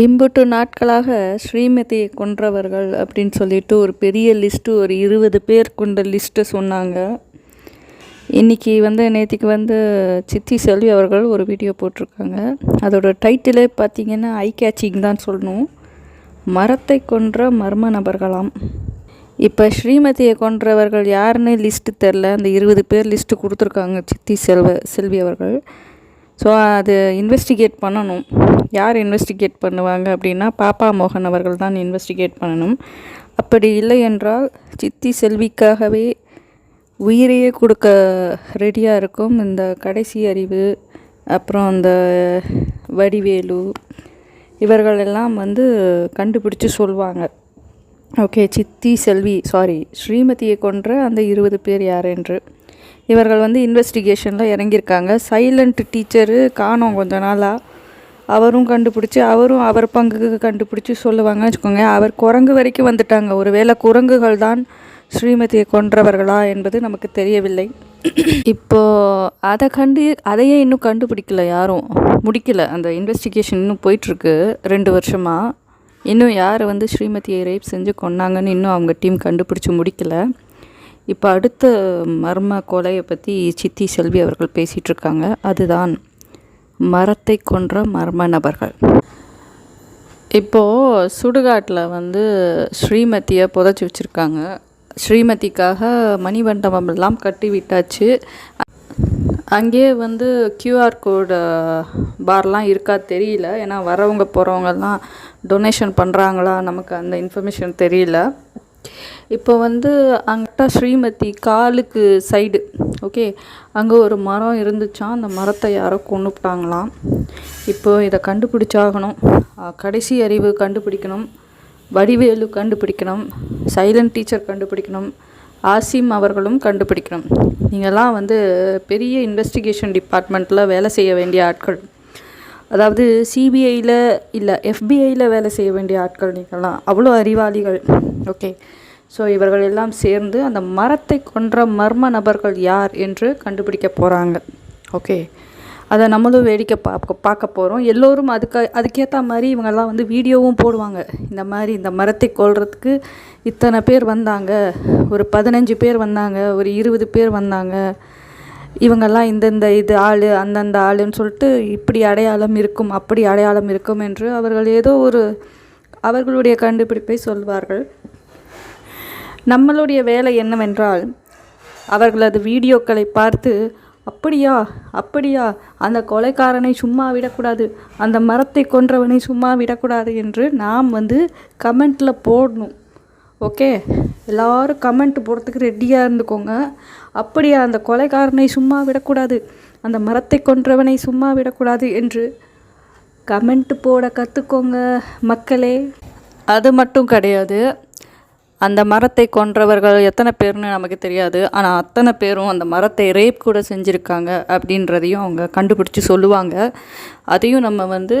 இம்புட்டு நாட்களாக ஸ்ரீமதியை கொன்றவர்கள் அப்படின்னு சொல்லிட்டு ஒரு பெரிய லிஸ்ட்டு ஒரு இருபது பேர் கொண்ட லிஸ்ட்டை சொன்னாங்க. இன்றைக்கி வந்து நேற்றுக்கு வந்து சித்தி செல்வி அவர்கள் ஒரு வீடியோ போட்டிருக்காங்க. அதோட டைட்டிலே பார்த்திங்கன்னா ஐ கேச்சிங் தான் சொல்லணும். மரத்தை கொன்ற மர்ம நபர்களாம். இப்போ ஸ்ரீமதியை கொன்றவர்கள் யாருன்னு லிஸ்ட்டு தெரில. அந்த இருபது பேர் லிஸ்ட்டு கொடுத்துருக்காங்க சித்தி செல்வ செல்வி அவர்கள். ஸோ அது இன்வெஸ்டிகேட் பண்ணணும். யார் இன்வெஸ்டிகேட் பண்ணுவாங்க அப்படின்னா பாப்பா மோகன் அவர்கள் தான் இன்வெஸ்டிகேட் பண்ணணும். அப்படி இல்லை என்றால் சித்தி செல்விக்காகவே உயிரையே கொடுக்க ரெடியாக இருக்கும். இந்த கடைசி அறிவு அப்புறம் அந்த வடிவேலு இவர்கள் எல்லாம் வந்து கண்டுபிடிச்சு சொல்வாங்க. ஓகே சித்தி செல்வி சாரி ஸ்ரீமதியை கொன்ற அந்த இருபது பேர் யார் என்று. இவர்கள் வந்து இன்வெஸ்டிகேஷனில் இறங்கியிருக்காங்க. சைலண்ட் டீச்சரு காணோம் கொஞ்ச நாளாக அவரும் கண்டுபிடிச்சி அவரும் அவர் பங்குக்கு கண்டுபிடிச்சி சொல்லுவாங்கன்னு வச்சுக்கோங்க. அவர் குரங்கு வரைக்கும் வந்துட்டாங்க. ஒருவேளை குரங்குகள் தான் ஸ்ரீமதியை கொன்றவர்களா என்பது நமக்கு தெரியவில்லை. இப்போது அதை கண்டு அதையே இன்னும் கண்டுபிடிக்கல யாரும். முடிக்கல. அந்த இன்வெஸ்டிகேஷன் இன்னும் போயிட்டுருக்கு. ரெண்டு வருஷமாக இன்னும் யார் வந்து ஸ்ரீமதியை ரேப் செஞ்சு கொன்னாங்கன்னு இன்னும் அவங்க டீம் கண்டுபிடிச்சி முடிக்கல. இப்போ அடுத்த மர்ம கொலையை பற்றி சித்தி செல்வி அவர்கள் பேசிகிட்ருக்காங்க. அதுதான் மரத்தை கொன்ற மர்ம நபர்கள். இப்போது சுடுகாட்டில் வந்து ஸ்ரீமதியை புதைச்சி வச்சுருக்காங்க. ஸ்ரீமதிக்காக மணிமண்டபம் எல்லாம் கட்டி விட்டாச்சு. அங்கேயே வந்து கியூஆர் கோடு பார்லாம் இருக்கா தெரியல. ஏன்னா வரவங்க போகிறவங்கெல்லாம் டொனேஷன் பண்ணுறாங்களா நமக்கு அந்த இன்ஃபர்மேஷன் தெரியல. இப்போ வந்து அங்கிட்ட ஸ்ரீமதி காலுக்கு சைடு ஓகே அங்கே ஒரு மரம் இருந்துச்சா? அந்த மரத்தை யாரோ கொண்டுட்டாங்களாம் இப்போ இதை கண்டுபிடிச்சாகணும். கடைசி அறிவு கண்டுபிடிக்கணும். வடிவேலு கண்டுபிடிக்கணும். சைலண்ட் டீச்சர் கண்டுபிடிக்கணும். ஆசிம் அவர்களும் கண்டுபிடிக்கணும். நீங்கள்லாம் வந்து பெரிய இன்வெஸ்டிகேஷன் டிபார்ட்மெண்ட்டில் வேலை செய்ய வேண்டிய ஆட்கள். அதாவது சிபிஐயில் இல்லை எஃபிஐயில் வேலை செய்ய வேண்டிய ஆட்கள் நீங்கள்லாம் அவ்வளோ அறிவாளிகள். ஓகே ஸோ இவர்கள் எல்லாம் சேர்ந்து அந்த மரத்தை கொன்ற மர்ம நபர்கள் யார் என்று கண்டுபிடிக்க போகிறாங்க ஓகே அதை நம்மளும் வேடிக்கை பார்க்க பார்க்க போகிறோம் எல்லோரும் அதுக்கு அதுக்கேற்ற மாதிரி இவங்கெல்லாம் வந்து வீடியோவும் போடுவாங்க. இந்த மாதிரி இந்த மரத்தை கொள்றதுக்கு இத்தனை பேர் வந்தாங்க. ஒரு பதினஞ்சு பேர் வந்தாங்க. ஒரு இருபது பேர் வந்தாங்க. இவங்கெல்லாம் இந்தந்த இது ஆள் அந்தந்த ஆளுன்னு சொல்லிட்டு இப்படி அடையாளம் இருக்கும் அப்படி அடையாளம் இருக்கும் என்று அவர்கள் ஏதோ ஒரு அவர்களுடைய கண்டுபிடிப்பை சொல்வார்கள். நம்மளுடைய வேலை என்னவென்றால் அவர்களது வீடியோக்களை பார்த்து அப்படியா அப்படியா அந்த கொலைக்காரனை சும்மா விடக்கூடாது அந்த மரத்தை கொன்றவனை சும்மா விடக்கூடாது என்று நாம் வந்து கமெண்ட்டில் போடணும். ஓகே? எல்லோரும் கமெண்ட் போடுறதுக்கு ரெடியாக இருந்துக்கோங்க. அப்படியா அந்த கொலைக்காரனை சும்மா விடக்கூடாது. அந்த மரத்தை கொன்றவனை சும்மா விடக்கூடாது என்று கமெண்ட் போட கற்றுக்கோங்க மக்களே. அது மட்டும் கிடையாது. அந்த மரத்தை கொன்றவர்கள் எத்தனை பேர்னு நமக்கு தெரியாது. ஆனால் அத்தனை பேரும் அந்த மரத்தை ரேப் கூட செஞ்சுருக்காங்க அப்படின்றதையும் அவங்க கண்டுபிடிச்சி சொல்லுவாங்க. அதையும் நம்ம வந்து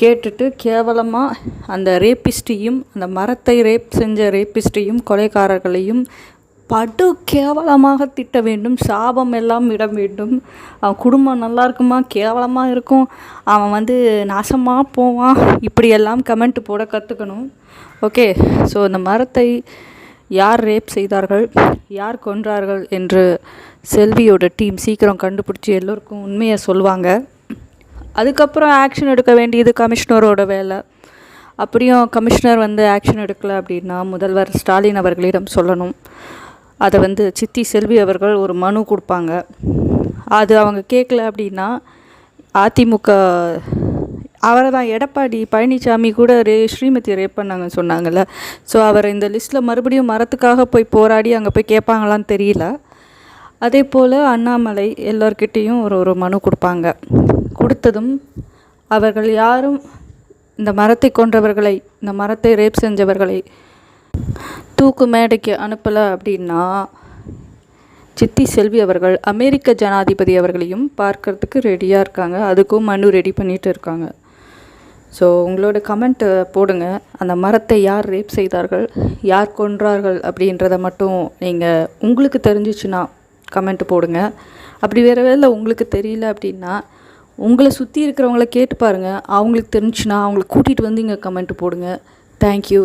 கேட்டுட்டு கேவலமாக அந்த ரேப்பிஸ்டையும் அந்த மரத்தை ரேப் செஞ்ச ரேப்பிஸ்டையும் கொலைக்காரர்களையும் படு கேவலமாக திட்ட வேண்டும். சாபம் எல்லாம் இட வேண்டும். அவன் குடும்பம் நல்லா இருக்குமா? கேவலமாக இருக்கும். அவன் வந்து நாசமாக போவான். இப்படியெல்லாம் கமெண்ட் போட கற்றுக்கணும் ஓகே ஸோ அந்த மரத்தை யார் ரேப் செய்தார்கள்? யார் கொன்றார்கள்? என்று செல்வியோட டீம் சீக்கிரம் கண்டுபிடிச்சி எல்லோருக்கும் உண்மையை சொல்லுவாங்க. அதுக்கப்புறம் ஆக்ஷன் எடுக்க வேண்டியது கமிஷனரோட வேலை. அப்படியும் கமிஷனர் வந்து ஆக்ஷன் எடுக்கலை அப்படின்னா முதல்வர் ஸ்டாலின் அவர்களிடம் சொல்லணும். அதை வந்து சித்தி செல்வி அவர்கள் ஒரு மனு கொடுப்பாங்க. அது அவங்க கேட்கல அப்படின்னா அதிமுக அவரை தான் எடப்பாடி பழனிசாமி கூட ரே ஸ்ரீமதி ரேப் பண்ணாங்கன்னு சொன்னாங்கல்ல. ஸோ அவர் இந்த லிஸ்ட்டில் மறுபடியும் மரத்துக்காக போய் போராடி அங்கே போய் கேட்பாங்களான்னு தெரியல. அதே போல் அண்ணாமலை எல்லோர்கிட்டேயும் ஒரு ஒரு மனு கொடுப்பாங்க. கொடுத்ததும் அவர்கள் யாரும் இந்த மரத்தை கொன்றவர்களை இந்த மரத்தை ரேப் செஞ்சவர்களை தூக்கு மேடைக்கு அனுப்பலை அப்படின்னா சித்தி செல்வி அவர்கள் அமெரிக்க ஜனாதிபதி அவர்களையும் பார்க்கறதுக்கு ரெடியாக இருக்காங்க. அதுக்கும் மனு ரெடி பண்ணிகிட்டு இருக்காங்க. ஸோ உங்களோட கமெண்ட்டை போடுங்க. அந்த மரத்தை யார் ரேப் செய்தார்கள் யார் கொன்றார்கள் அப்படின்றத மட்டும் நீங்கள் உங்களுக்கு தெரிஞ்சிச்சுன்னா கமெண்ட் போடுங்க. அப்படி வேறு வேலை உங்களுக்கு தெரியல அப்படின்னா உங்களை சுற்றி இருக்கிறவங்கள கேட்டு பாருங்கள் அவங்களுக்கு தெரிஞ்சுன்னா அவங்கள கூட்டிகிட்டு வந்து இங்கே கமெண்ட் போடுங்க. தேங்க்யூ